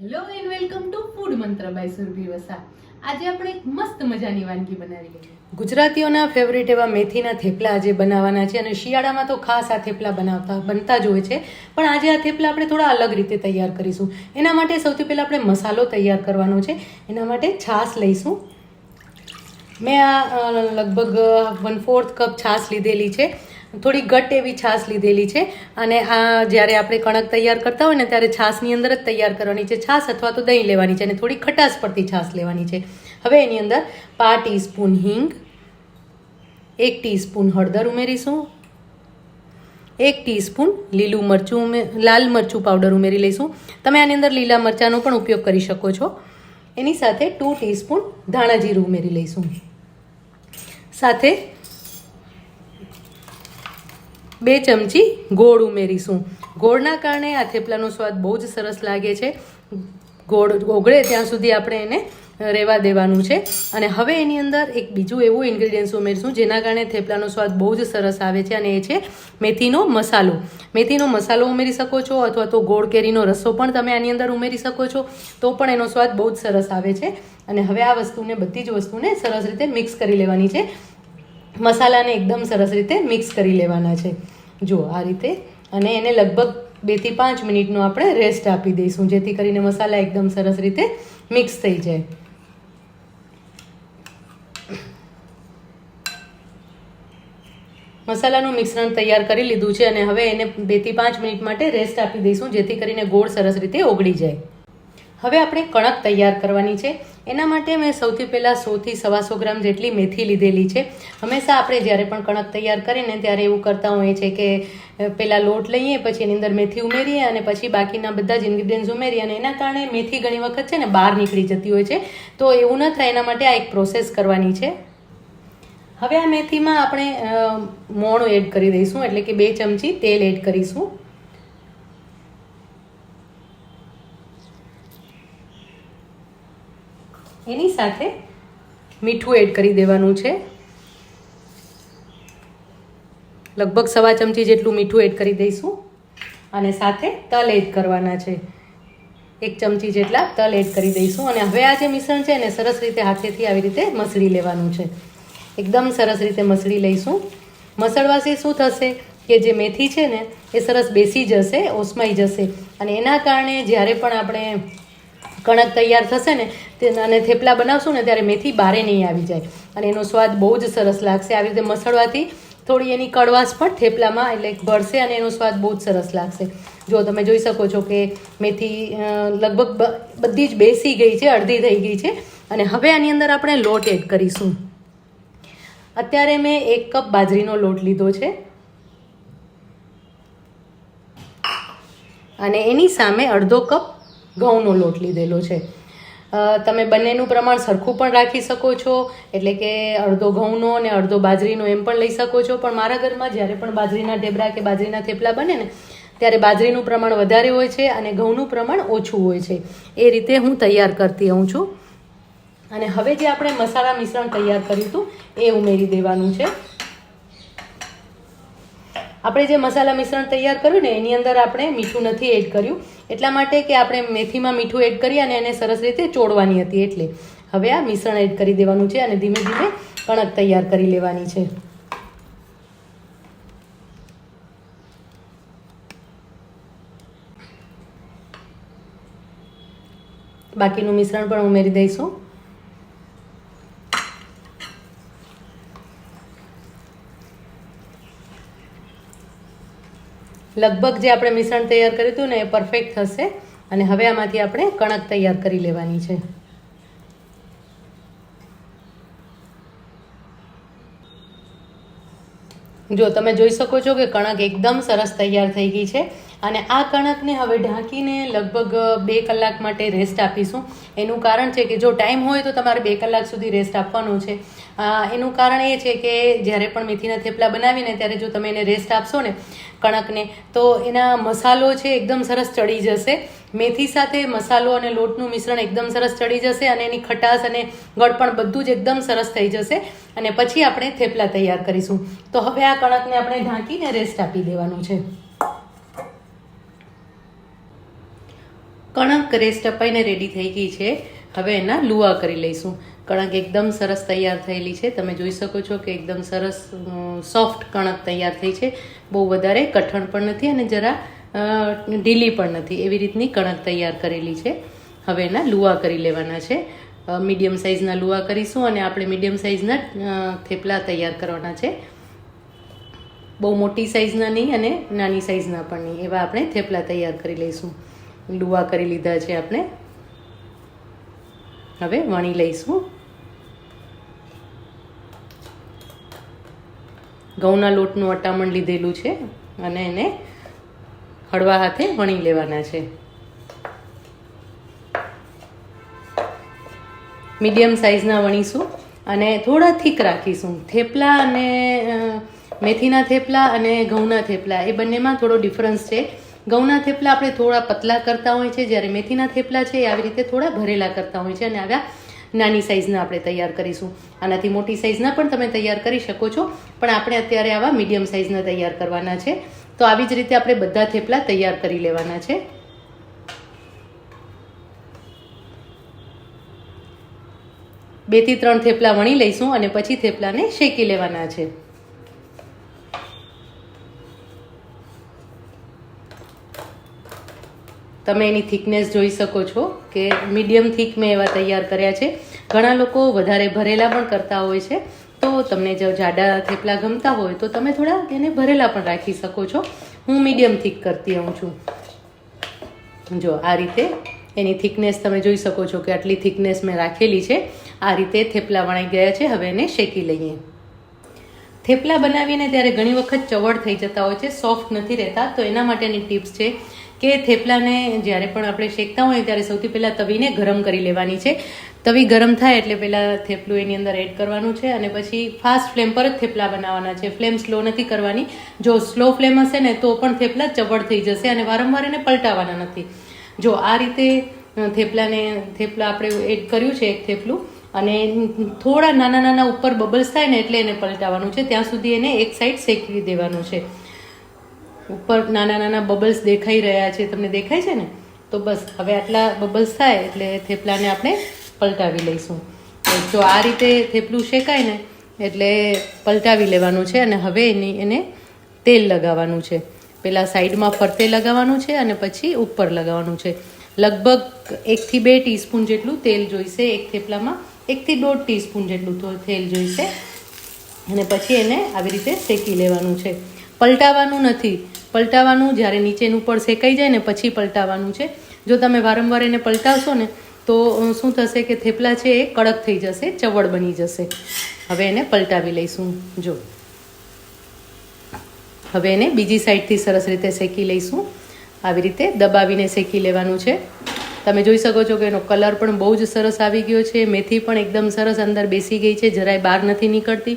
Hello and welcome to food Mantra by Surbhi Vasa આજે આપણે એક મસ્ત મજાની વાનગી બનાવી લઈએ. ગુજરાતીઓના ફેવરિટ એવા મેથીના થેપલા આજે બનાવવાના છે અને શિયાળામાં તો ખાસ આ થેપલા બનાવતા બનતા જ હોય છે. પણ આજે આ થેપલા આપણે થોડા અલગ રીતે તૈયાર કરીશું. એના માટે સૌથી પહેલાં આપણે મસાલો તૈયાર કરવાનો છે. એના માટે છાશ લઈશું. મેં આ લગભગ વન ફોર્થ કપ છાશ લીધેલી છે. થોડી ઘટ એવી છાશ લીધેલી છે. અને આ જ્યારે આપણે કણક તૈયાર કરતા હોય ને ત્યારે છાશની અંદર જ તૈયાર કરવાની છે. છાશ અથવા તો દહીં લેવાની છે અને થોડી ખટાશ પડતી છાશ લેવાની છે. હવે એની અંદર પા ટીસ્પૂન હિંગ, એક ટીસ્પૂન હળદર ઉમેરીશું, એક ટીસ્પૂન લીલું મરચું લાલ મરચું પાવડર ઉમેરી લઈશું. તમે આની અંદર લીલા મરચાંનો પણ ઉપયોગ કરી શકો છો. એની સાથે ટુ ટીસ્પૂન ધાણા જીરું ઉમેરી લઈશું. સાથે બે ચમચી ગોળ ઉમેરીશું. ગોળના કારણે આ થેપલાનો સ્વાદ બહુ જ સરસ લાગે છે. ગોળ ઓગળે ત્યાં સુધી આપણે એને રહેવા દેવાનું છે. અને હવે એની અંદર એક બીજું એવું ઇન્ગ્રીડિયન્ટ્સ ઉમેરશું, જેના કારણે થેપલાનો સ્વાદ બહુ જ સરસ આવે છે અને એ છે મેથીનો મસાલો. મેથીનો મસાલો ઉમેરી શકો છો અથવા તો ગોળ કેરીનો રસો પણ તમે આની અંદર ઉમેરી શકો છો, તો પણ એનો સ્વાદ બહુ જ સરસ આવે છે. અને હવે આ વસ્તુને બધી જ વસ્તુને સરસ રીતે મિક્સ કરી લેવાની છે. મસાલાને એકદમ સરસ રીતે મિક્સ કરી લેવાના છે. જો આ રીતે. અને એને લગભગ બેથી પાંચ મિનિટનો આપણે રેસ્ટ આપી દઈશું, જેથી કરીને મસાલા એકદમ સરસ રીતે મિક્સ થઈ જાય. મસાલાનું મિશ્રણ તૈયાર કરી લીધું છે અને હવે એને બેથી પાંચ મિનિટ માટે રેસ્ટ આપી દઈશું, જેથી કરીને ગોળ સરસ રીતે ઓગળી જાય. હવે આપણે કણક તૈયાર કરવાની છે. એના માટે મેં સૌથી પહેલાં સોથી સવાસો ગ્રામ જેટલી મેથી લીધેલી છે. હંમેશા આપણે જ્યારે પણ કણક તૈયાર કરીને ત્યારે એવું કરતા હોઈએ છે કે પહેલાં લોટ લઈએ, પછી એની અંદર મેથી ઉમેરીએ અને પછી બાકીના બધા જ ઇન્ગ્રીડિયન્ટ્સ ઉમેરીએ અને એના કારણે મેથી ઘણી વખત છે ને બહાર નીકળી જતી હોય છે. તો એવું ન થાય, એના માટે આ એક પ્રોસેસ કરવાની છે. હવે આ મેથીમાં આપણે મોણ એડ કરી દઈશું, એટલે કે બે ચમચી તેલ એડ કરીશું. એની સાથે મીઠું એડ કરી દેવાનું છે. લગભગ સવા ચમચી જેટલું મીઠું એડ કરી દઈશું. અને સાથે તલ એડ કરવાના છે. એક ચમચી જેટલા તલ એડ કરી દઈશું. અને હવે આ જે મિશ્રણ છે એને સરસ રીતે હાથેથી આવી રીતે મસળી લેવાનું છે. એકદમ સરસ રીતે મસળી લઈશું. મસળવાથી શું થશે? કે જે મેથી છે ને, એ સરસ બેસી જશે, ઓસમાઈ જશે. અને એના કારણે જ્યારે પણ આપણે કણક તૈયાર થશે ને, તે અને થેપલા બનાવશું ને, ત્યારે મેથી બારે નહીં આવી જાય. અને એનો સ્વાદ બહુ જ સરસ લાગશે. આવી રીતે મસળવાથી થોડી એની કડવાશ પણ થેપલામાં એટલે ભરશે અને એનો સ્વાદ બહુ જ સરસ લાગશે. જો તમે જોઈ શકો છો કે મેથી લગભગ બધી જ બેસી ગઈ છે, અડધી થઈ ગઈ છે. અને હવે આની અંદર આપણે લોટ એડ કરીશું. અત્યારે મેં એક કપ બાજરીનો લોટ લીધો છે. અને એની સામે અડધો કપ ઘઉંનો લોટ લીધેલો છે. તમે બંનેનું પ્રમાણ સરખું પણ રાખી શકો છો, એટલે કે અડધો ઘઉંનો અને અડધો બાજરીનો એમ પણ લઈ શકો છો. પણ મારા ઘરમાં જ્યારે પણ બાજરીના ઢેબરા કે બાજરીના થેપલા બને ને, ત્યારે બાજરીનું પ્રમાણ વધારે હોય છે અને ઘઉંનું પ્રમાણ ઓછું હોય છે. એ રીતે હું તૈયાર કરતી હોઉં છું. અને હવે જે આપણે મસાલા મિશ્રણ તૈયાર કર્યું હતું, એ ઉમેરી દેવાનું છે. આપણે જે મસાલા મિશ્રણ તૈયાર કર્યું ને, એની અંદર આપણે મીઠું નથી એડ કર્યું. એટલા માટે કે આપણે મેથીમાં મીઠું એડ કરી અને એને સરસ રીતે ચોળવાની હતી એટલે. હવે આ મિશ્રણ એડ કરી દેવાનું છે અને ધીમે ધીમે કણક તૈયાર કરી લેવાની છે. બાકીનું મિશ્રણ પણ ઉમેરી દઈશું. લગભગ જે આપણે મિશ્રણ તૈયાર કર્યું હતું ને એ પરફેક્ટ થશે. અને હવે આમાંથી આપણે કણક તૈયાર કરી લેવાની છે. જો તમે જોઈ શકો છો કે કણક એકદમ સરસ તૈયાર થઈ ગઈ છે. અને આ કણકને હવે ઢાંકીને લગભગ બે કલાક માટે રેસ્ટ આપીશું. એનું કારણ છે કે જો ટાઈમ હોય તો તમારે બે કલાક સુધી રેસ્ટ આપવાનો છે. એનું કારણ એ છે કે જ્યારે પણ મેથીના થેપલા બનાવીને ત્યારે જો તમે એને રેસ્ટ આપશો ને કણકને, તો એના મસાલો છે એકદમ સરસ ચડી જશે. મેથી સાથે મસાલો અને લોટનું મિશ્રણ એકદમ સરસ ચડી જશે અને એની ખટાશ અને ગળપણ બધું જ એકદમ સરસ થઈ જશે. અને પછી આપણે થેપલા તૈયાર કરીશું. તો હવે આ કણકને આપણે ઢાંકીને રેસ્ટ આપી દેવાનું છે. કણક રેસ ટપાઈને રેડી થઈ ગઈ છે. હવે એના લુવા કરી લઈશું. કણક એકદમ સરસ તૈયાર થયેલી છે. તમે જોઈ શકો છો કે એકદમ સરસ સોફ્ટ કણક તૈયાર થઈ છે. બહુ વધારે કઠણ પણ નથી અને જરા ઢીલી પણ નથી. એવી રીતની કણક તૈયાર કરેલી છે. હવે એના લુવા કરી લેવાના છે. મીડિયમ સાઇઝના લુવા કરીશું અને આપણે મીડિયમ સાઇઝના થેપલા તૈયાર કરવાના છે. બહુ મોટી સાઇઝના નહીં અને નાની સાઇઝના પણ નહીં. એવા આપણે થેપલા તૈયાર કરી લઈશું. લુવા કરી લીધા છે આપણે. હવે વણી લઈશું. ઘઉંના લોટનું અટામણ લીધેલું છે અને એને હળવા હાથે વણી લેવાના છે. મીડિયમ સાઇઝના વણીશું અને થોડા થીક રાખીશું. થેપલા અને મેથીના થેપલા અને ઘઉંના થેપલા, એ બંનેમાં થોડો ડિફરન્સ છે. ઘઉંના થેપલા આપણે થોડા પતલા કરતા હોય છે, જ્યારે મેથીના થેપલા છે, એ આવી રીતે થોડા ભરેલા કરતા હોય છે અને આવ્યા નાની સાઇઝના આપણે તૈયાર કરીશું. આનાથી મોટી સાઇઝના પણ તમે તૈયાર કરી શકો છો, પણ આપણે અત્યારે આવા મીડિયમ સાઇઝના તૈયાર કરવાના છે. તો આવી જ રીતે આપણે બધા થેપલા તૈયાર કરી લેવાના છે. બેથી ત્રણ થેપલા વણી લઈશું અને પછી થેપલાને શેકી લેવાના છે. તમે એની થિકનેસ જોઈ શકો છો કે મીડિયમ થીક મેં એવા તૈયાર કર્યા છે. ઘણા લોકો વધારે ભરેલા પણ કરતા હોય છે. તો તમને જો જાડા થેપલા ગમતા હોય તો તમે થોડા એને ભરેલા પણ રાખી શકો છો. હું મીડિયમ થીક કરતી હોઉં છું. જો આ રીતે એની થિકનેસ તમે જોઈ શકો છો કે આટલી થિકનેસ મેં રાખેલી છે. આ રીતે થેપલા વણાઈ ગયા છે. હવે એને શેકી લઈએ. થેપલા બનાવીને ત્યારે ઘણી વખત ચવડ થઈ જતા હોય છે. સોફ્ટ નથી રહેતા. તો એના માટેની ટિપ્સ છે. કે થેપલાને જ્યારે પણ આપણે શેકતા હોઈએ ત્યારે સૌથી પહેલાં તવીને ગરમ કરી લેવાની છે. તવી ગરમ થાય એટલે પહેલાં થેપલું એની અંદર એડ કરવાનું છે અને પછી ફાસ્ટ ફ્લેમ પર જ થેપલા બનાવવાના છે. ફ્લેમ સ્લો નથી કરવાની. જો સ્લો ફ્લેમ હશે ને તો પણ થેપલા ચવડ થઈ જશે અને વારંવાર એને પલટાવવાના નથી. જો આ રીતે થેપલાને, થેપલા આપણે એડ કર્યું છે એક થેપલું અને થોડા નાના નાના ઉપર બબલ્સ થાય ને એટલે એને પલટાવવાનું છે. ત્યાં સુધી એને એક સાઈડ શેકવી દેવાનું છે. ઉપર નાના નાના બબલ્સ દેખાઈ રહ્યા છે, તમને દેખાય છે ને? તો બસ, હવે આટલા બબલ્સ થાય એટલે થેપલાને આપણે પલટાવી લઈશું. જો આ રીતે થેપલું શેકાય ને, એટલે પલટાવી લેવાનું છે અને હવે એની, એને તેલ લગાવવાનું છે. પહેલાં સાઈડમાં ફરતે લગાવવાનું છે અને પછી ઉપર લગાવવાનું છે. લગભગ એકથી બે ટીસ્પૂન જેટલું તેલ જોઈશે એક થેપલામાં, એકથી દોઢ ટીસ્પૂન જેટલું તેલ જોઈશે. અને પછી એને આવી રીતે શેકી લેવાનું છે. પલટાવવાનું નથી. પલટાવવાનું જ્યારે નીચેનું પણ શેકાઈ જાય ને પછી પલટાવવાનું છે. જો તમે વારંવાર એને પલટાવશો ને, તો શું થશે કે થેપલા છે એ કડક થઈ જશે ચવડ બની જશે. હવે એને પલટાવી લઈશું, જો. હવે એને બીજી સાઈડથી સરસ રીતે શેકી લઈશું. આવી રીતે દબાવીને શેકી લેવાનું છે. તમે જોઈ શકો છો કે એનો કલર પણ બહુ જ સરસ આવી ગયો છે. મેથી પણ એકદમ સરસ અંદર બેસી ગઈ છે. જરાય બહાર નથી નીકળતી.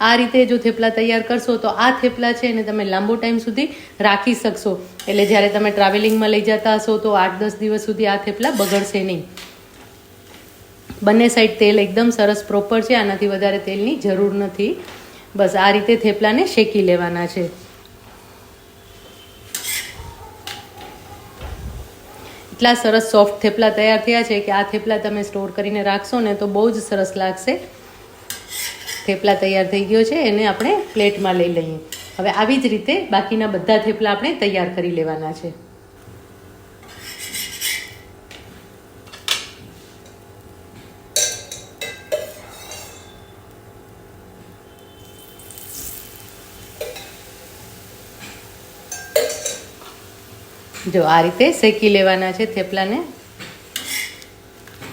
આ રીતે જો થેપલા તૈયાર કરશો તો આ થેપલા છે એને તમે લાંબો ટાઈમ સુધી રાખી શકશો. એટલે જ્યારે તમે ટ્રાવેલિંગમાં લઈ જતા હશો તો આઠ દસ દિવસ સુધી આ થેપલા બગડશે નહીં. બંને સાઈડ તેલ એકદમ સરસ પ્રોપર છે, આનાથી વધારે તેલની જરૂર નથી. બસ આ રીતે થેપલાને શેકી લેવાના છે. એટલા સરસ સોફ્ટ થેપલા તૈયાર થયા છે કે આ થેપલા તમે સ્ટોર કરીને રાખશો ને તો બહુ જ સરસ લાગશે. થેપલા તૈયાર થઈ ગયો છે, એને આપણે પ્લેટમાં લઈ લઈએ. હવે આવી જ રીતે બાકીના બધા થેપલા આપણે તૈયાર કરી લેવાના છે. જો આ રીતે શેકી લેવાના છે થેપલાને.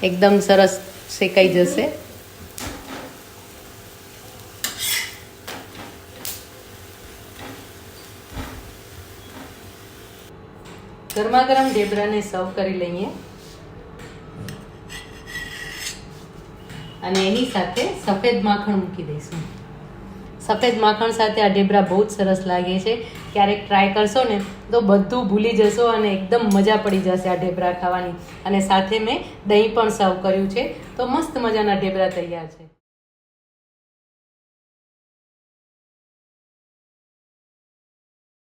એકદમ સરસ શેકાઈ જશે. ગરમા ગરમ ઢેબરાને સર્વ કરી લઈએ. અને એની સાથે સફેદ માખણ મૂકી દઈશું. સફેદ માખણ સાથે આ ઢેબરા બહુ જ સરસ લાગે છે. ક્યારેક ટ્રાય કરશો ને તો બધું ભૂલી જશો અને એકદમ મજા પડી જશે આ ઢેબરા ખાવાની. અને સાથે મેં દહીં પણ સર્વ કર્યું છે. તો મસ્ત મજાના ઢેબરા તૈયાર છે.